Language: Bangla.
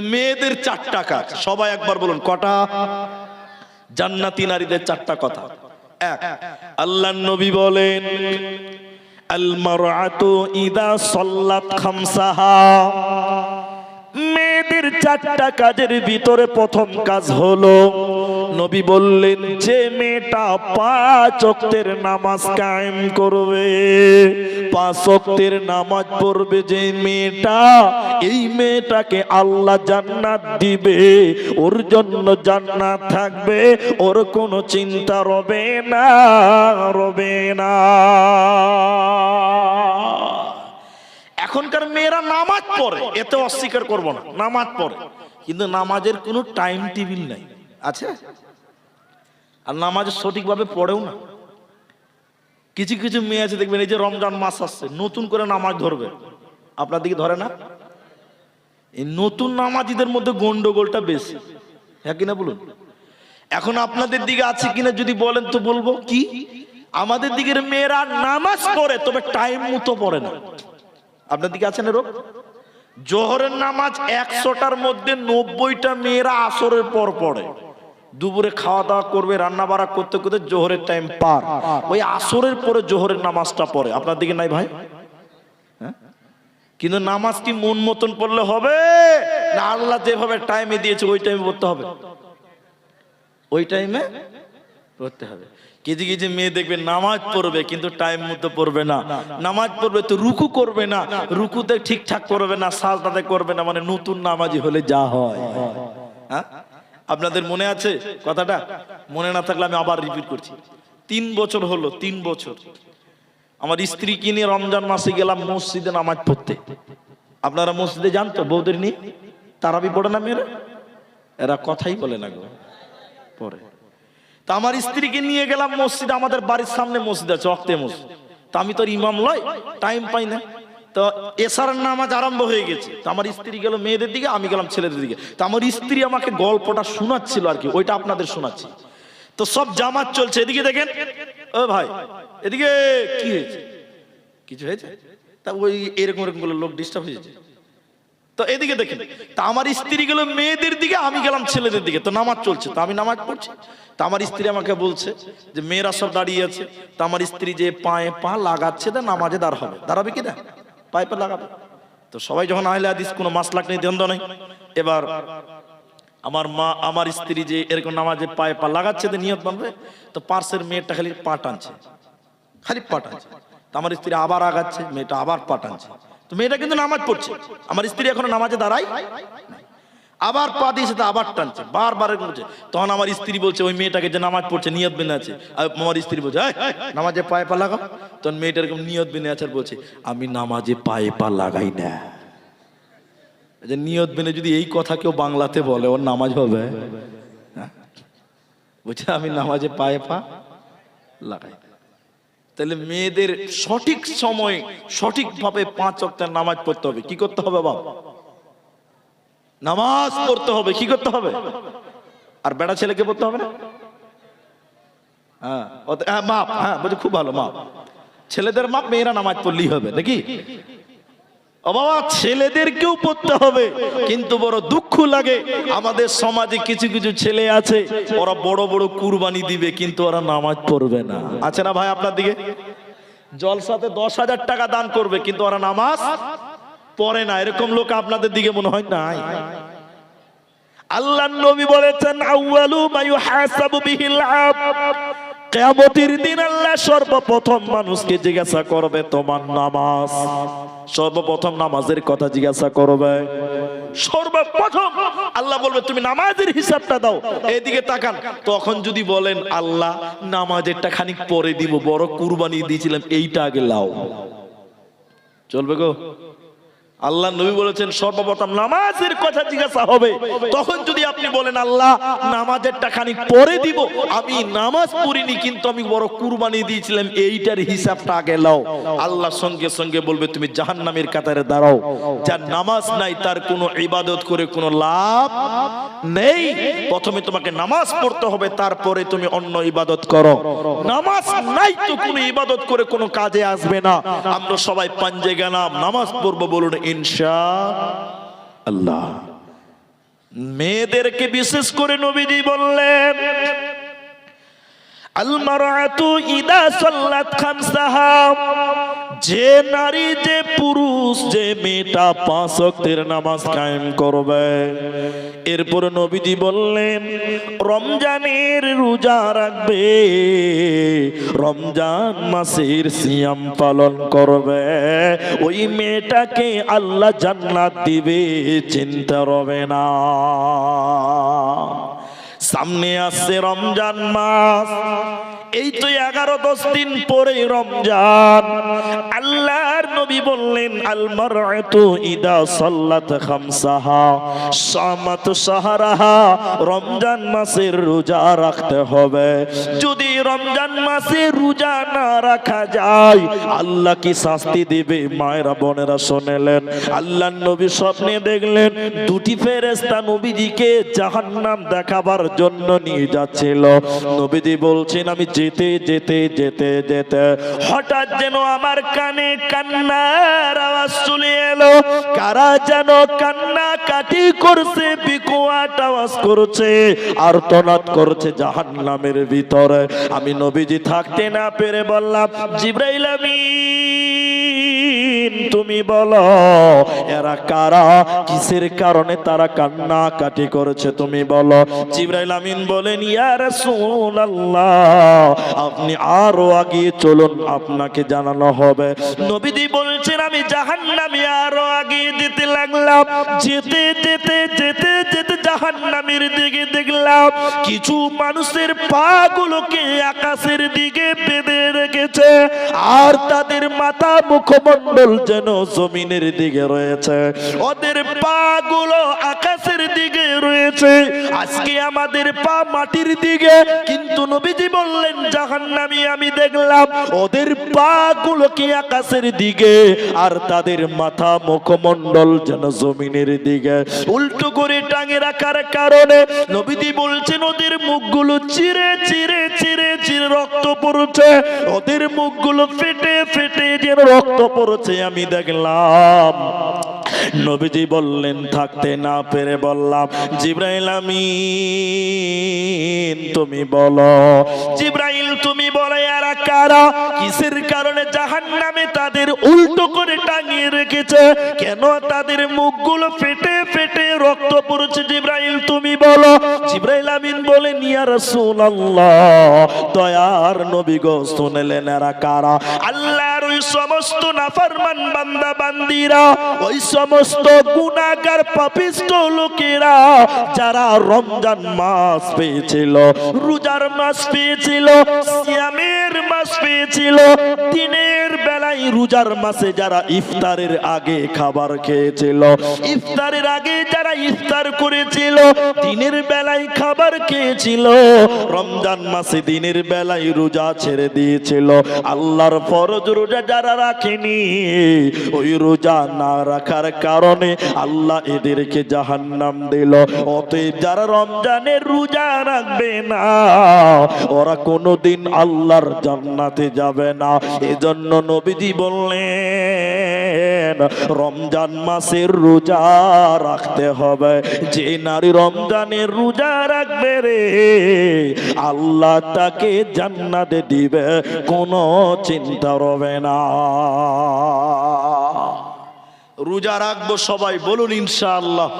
মেয়েদের চারটা কাজ। সবাই একবার বলুন, কটা? জান্নাতি নারীদের চারটা কথা। এক আল্লাহ নবী বলেন মেয়েদের চারটা কাজের ভিতরে প্রথম কাজ হলো নবী বললেন, যে মেয়েটা পাঁচ ওয়াক্তের নামাজ কায়েম করবে, পাঁচ নামাজ পড়বে, যে মেয়েটা, এই মেয়েটাকে আল্লাহ জান্নাত দিবে, ওর জন্য জান্নাত থাকবে, ওর কোনো চিন্তা রবে না রবে না। এখনকার মেয়েরা নামাজ পড়ে, এতে অস্বীকার করব না, নামাজ পড়ে, কিন্তু নামাজের কোনো টাইম টেবিল নাই, আছে? আর নামাজ সঠিকভাবে পড়েও না। কিছু কিছু মেয়ে আছে, দেখবেন এই যে রমজান মাস আসছে, নতুন করে নামাজ ধরবে। আপনার দিকে ধরে না? এই নতুন নামাজিদের মধ্যে গন্ডগোলটা বেশি। হ্যাঁ কিনা বলুন? এখন আপনাদের দিকে আছে কিনা যদি বলেন তো বলব কি? আমাদের দিকের মেয়েরা নামাজ পড়ে, তবে টাইম মতো পড়ে না। আপনার দিকে আছেন এরকম জোহরের নামাজ একশোটার মধ্যে নব্বইটা মেয়েরা আসরের পর পড়ে। দুপুরে খাওয়া দাওয়া করবে, রান্না বাড়া করতে করতে জোহরের টাইম পার। ওই আসরের পরে জোহরের নামাজটা পড়ে। আপনার দিকে নাই ভাই? হ্যাঁ? কিন্তু নামাজ কি মন মতন পড়লে হবে? না আল্লাহ যেভাবে টাইমে দিয়েছে, ওই টাইমে পড়তে হবে? ওই টাইমে পড়তে হবে। কিছু কিছু মেয়ে দেখবে নামাজ পড়বে, কিন্তু টাইম মতো পড়বে না। নামাজ পড়বে তো রুকু করবে না। রুকুতে ঠিকঠাক করবে না, সাজদাতে করবে না মানে নতুন নামাজি হলে যা হয়। হ্যাঁ? আপনাদের মনে আছে? কথাটা? মনে না থাকলে আমি আবার রিপিট করছি। তিন বছর হলো, তিন বছর। আমার স্ত্রী কিনে রমজান মাসে গেলাম মসজিদে নামাজ পড়তে। আপনারা মসজিদে জানতো বৌদের নিয়ে? তারাবি পড়ে না মেয়েরা? এরা কথাই বলে না গো। পরে তা আমার স্ত্রীকে নিয়ে গেলাম মসজিদ, আমাদের বাড়ির সামনে মসজিদ আছে, অক্তে মসজিদ। তা আমি তোর ইমাম লয় টাইম পাই না। তো এসার নামাজ আরম্ভ হয়ে গেছে। তো আমার স্ত্রী গেল মেয়েদের দিকে, আমি গেলাম ছেলেদের দিকে। তো আমার স্ত্রী আমাকে গল্পটা শোনাচ্ছিল আর কি, ওইটা আপনাদের শোনাচ্ছি। তো সব জামাত চলছে, এদিকে দেখেন। ও ভাই, এদিকে কি হয়েছে? কিছু হয়েছে? তা ওই এরকম এরকম লোক ডিস্টার্ব হয়েছে। তো এদিকে দেখেন, তা আমার স্ত্রী গেল মেয়েদের দিকে, আমি গেলাম ছেলেদের দিকে। তো নামাজ চলছে, তো আমি নামাজ পড়ছি। তা আমার স্ত্রী আমাকে বলছে যে, মেয়েরা সব দাঁড়িয়ে আছে। তা আমার স্ত্রী যে পায়ে পা লাগাচ্ছে, তা নামাজে দাঁড় হবে। দাঁড়াবে কি না? পায়ে পা লাগাবে। তো সবাই যখন আহলে হাদিস, কোনো মাসলাক নেই দ্বন্দ্ব নেই। এবার আমার মা, আমার স্ত্রী যে এরকম নামাজে পায়ে পা লাগাচ্ছে তো নিয়ত বানবে তো পার্সের মেয়েটা খালি পা টানছে। খালি পা টানছে। তো আমার স্ত্রী আবার আগাচ্ছে, মেয়েটা আবার পা টানছে। তো মেয়েটা কিন্তু নামাজ পড়ছে। আমার স্ত্রী এখনও নামাজে দাঁড়াই আবার পা দিয়েছে তো আবার টানছে বারবার করছে। তখন আমার স্ত্রী বলছে ওই মেয়েটাকে যে নামাজ পড়ছে নিয়ত বেনে আছে। আমার স্ত্রী বলছে "এই, নামাজে পায়ে পা লাগাও। তখন মেয়েটা এরকম নিয়ত বেনে আছে আর বলছে আমি নামাজে পায়ে পা লাগাই না। যে নিয়ত বেনে যদি এই কথা কেউ বাংলাতে বলে ওর নামাজ হবে? হ্যাঁ? বলছে আমি নামাজে পায়ে পা লাগাই। তাহলে মেয়েদের সঠিক সময় সঠিকভাবে পাঁচ অক্টার নামাজ পড়তে হবে। কি করতে হবে বাবা? নামাজ পড়তে হবে, কি করতে হবে? আর বেড়া ছেলেকে পড়তে হবে না? হ্যাঁ হ্যাঁ মাপ হ্যাঁ বলছে খুব ভালো, মাপ। ছেলেদের মাপ, মেয়েরা নামাজ পড়লেই হবে, নাকি? ও বাবা, ছেলেদেরকেও পড়তে হবে, কিন্তু বড় দুঃখ লাগে। আমাদের সমাজে কিছু কিছু ছেলে আছে, ওরা বড় বড় কুরবানি দিবে, কিন্তু ওরা নামাজ পড়বে না। আছে না ভাই আপনার দিকে? জলসাতে দশ হাজার টাকা দান করবে, কিন্তু ওরা নামাজ পড়ে না, এরকম লোক আপনাদের দিকে মনে হয় নাই। আল্লাহ নবী বলেছেন দিন আল্লাহ সর্বপ্রথম মানুষকে জিজ্ঞাসা করবে তোমার নামাজ। সর্বপ্রথম নামাজের কথা জিজ্ঞাসা করবে। সর্বপ্রথম আল্লাহ বলবে, তুমি নামাজের হিসাবটা দাও, এদিকে তাকান। তখন যদি বলেন, আল্লাহ, নামাজেরটা খানিক পরে দিব, বড় কুরবানি দিয়েছিলাম, এইটা আগে লাও। চলবে গো। আল্লাহ নবী বলেছেন, সর্বপ্রথম নামাজের কথা জিজ্ঞাসা হবে। তখন যদি আপনি বলেন, আল্লাহ, নামাজের খানিক পরে দিব, আমি নামাজ পড়িনি, কিন্তু আমি বড় কুরবানি দিয়েছিলাম, এইটার হিসাবটা আগে লাও। আল্লাহ সঙ্গে সঙ্গে বলবে, তুমি জাহান্নামের কাতারে দাঁড়াও। যার নামাজ নাই, তার কোনো ইবাদত করে কোনো লাভ নেই। প্রথমে তোমাকে নামাজ পড়তে হবে, তারপরে তুমি অন্য ইবাদত করো। নামাজ নাই তো কোনো ইবাদত করে কোনো কাজে আসবে না। আমরা সবাই পাঞ্জে গেলাম, নামাজ পড়ব বলুন ইনশা আল্লাহ। মেয়েদেরকে বিশেষ করে নবীজি বললেন যে নারী, যে পুরুষ, যে মেয়েটা পাঁচ ওয়াক্তের নামাজ কায়েম করবে। এরপর নবীজি বললেন, রমজানের রোজা রাখবে। রমজান মাসের সিয়াম পালন করবে। ওই মেয়েটাকে আল্লাহ জান্নাত দিবে, চিন্তা রবে না। সামনে আসছে রমজান মাস। এই তো এগারো দশ দিন পরে রমজান। আল্লাহর নবী বললেন আলমার ইদা সাল্লাত খামসাহা। সামাত সাহারাহা রমজান মাসের রোজা রাখতে হবে। যদি রমজান মাসে রোজা না রাখা যায়, আল্লাহ কি শাস্তি দিবে? মায়েরা, বোনেরা শোনেলেন। আল্লাহ নবী স্বপ্নে দেখলেন, দুটি ফেরেস্তা নবীজিকে জাহান্নাম দেখাবার জন্য নিয়ে যাচ্ছিল। নবীজি বলছেন, আমি যেতে যেতে যেতে যেতে, হঠাৎ যেন আমার কানে কান্নার আওয়াজ চলে এলো। কারা যেন কান্না কাটি করছে, বিকুয়াট আওয়াজ করছে আর তনাত করছে জাহান্নামের ভিতরে। আমি নবীজি থাকতে না পেরে বললাম, জিব্রাইল আমিন। তুমি বলো, এরা কারা? কিসের কারণে তারা কান্না কাটি করেছে তুমি বলো। জিব্রাইল আমিন বলেন, ইয়া রাসূলুল্লাহ, আপনি আরও আগে চলুন, আপনাকে জানানো হবে। নবীজি বলছেন, আমি জাহান্নামে আরও আগে দিতে লাগলাম। যেতে যেতে যেতে জাহান্নামের দিকে দেখলাম, কিছু মানুষের পা গুলোকে আকাশের দিকে বেঁধে রেখেছে, আর তাদের মাথা মুখমণ্ডল যেন জমিনের দিকে রয়েছে। ওদের পা গুলো আকাশের দিকে রয়েছে, আজকে আমাদের পা মাটির দিকে, কিন্তু নবীজি বললেন, জাহান্নামি আমি দেখলাম, ওদের পা গুলোকে আকাশের দিকে, আর তাদের মাথা মুখমণ্ডল যেন জমিনের দিকে। উল্টো করে টাঙে রাখার কারণে নবীজি বলছেন, ওদের মুখগুলো চিরে চিরে চিরে চিরে রক্ত পড়ছে। ওদের মুখগুলো ফেটে ফেটে যেন রক্ত পড়ছে, আমি দেখলাম। নবীজি বললেন, থাকতে না পেরে বললাম, জিব্রাইল আমিন, তুমি বলো। জিব্রাইল, তুমি বলো, এরা কারা? কিসের কারণে জাহান্নামে তাদের উল্টো করে টাঙিয়ে রেখেছে? কেন তাদের মুখগুলো ফেটে ফেটে রক্ত বলো। জিব্রাইল আমিন বলেন ইয়া রাসূলুল্লাহ, দয়ার নবী গো, শুনলেন এরা কারা? আল্লাহর ওই সমস্ত নাফরমান বান্দা বান্দিরা, ওই সমস্ত গুনাহগার পাপিষ্ট লোকেরা, যারা রমজান মাস পেয়েছিল, রোজার মাস পেয়েছিল, সিয়ামের মাস পেয়েছিল, দিনের বেলায় রোজার মাসে, যারা ইফতারের আগে খাবার খেয়েছিল। ইফতারের আগে যারা ইফতার করেছিল, দিনের বেলায় খাবার খেয়েছিল। রমজান মাসে দিনের বেলায় রোজা ছেড়ে দিয়েছিল। আল্লাহর ফরজ রোজা যারা রাখেনি, ওই রোজা না রাখার কারণে আল্লাহ এদেরকে জাহান্নাম দিল। অতএব যারা রমজানের রোজা রাখবে না, ওরা কোনোদিন আল্লাহর জান্নাতে যাবে না। এজন্য নবীজি বললেন, রমজান মাসের রোজা রাখতে হবে। যে নারী রমজানের রোজা রাখবে রে, আল্লাহ তাকে জান্নাতে দিবে, কোনো চিন্তা রবে না। রোজা রাখব সবাই, বলুন ইনশাআল্লাহ।